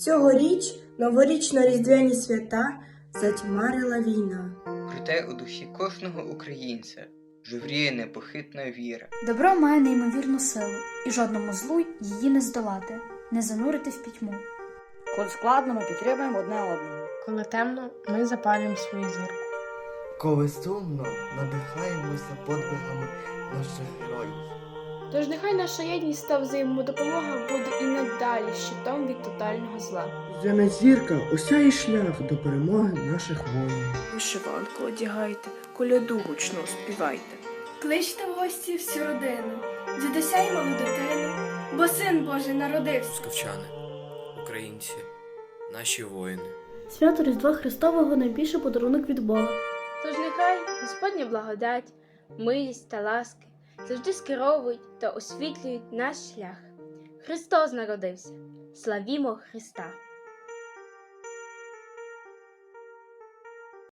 Цьогоріч новорічно-різдвяні свята затьмарила війна. Проте у душі кожного українця жевріє непохитна віра. Добро має неймовірну силу, і жодному злу її не здолати, не занурити в пітьму. Коли складно, ми підтримуємо одне одного. Коли темно, ми запалюємо свою зірку. Коли сумно, надихаємося подвигами наших героїв. Тож нехай наша єдність та взаємодопомога буде і надалі щитом від тотального зла. Різдвяна зірка осяє шлях до перемоги наших воїнів. Вишиванку одягайте, коляду гучно співайте. Кличте в гості всю родину, дідуся й малу дитину, бо син Божий народився. Московчани, українці, наші воїни. Свято Різдва Христового найбільший подарунок від Бога. Тож нехай Господня благодать, милість та ласки завжди скеровують та освітлюють наш шлях. Христос народився. Славімо Христа!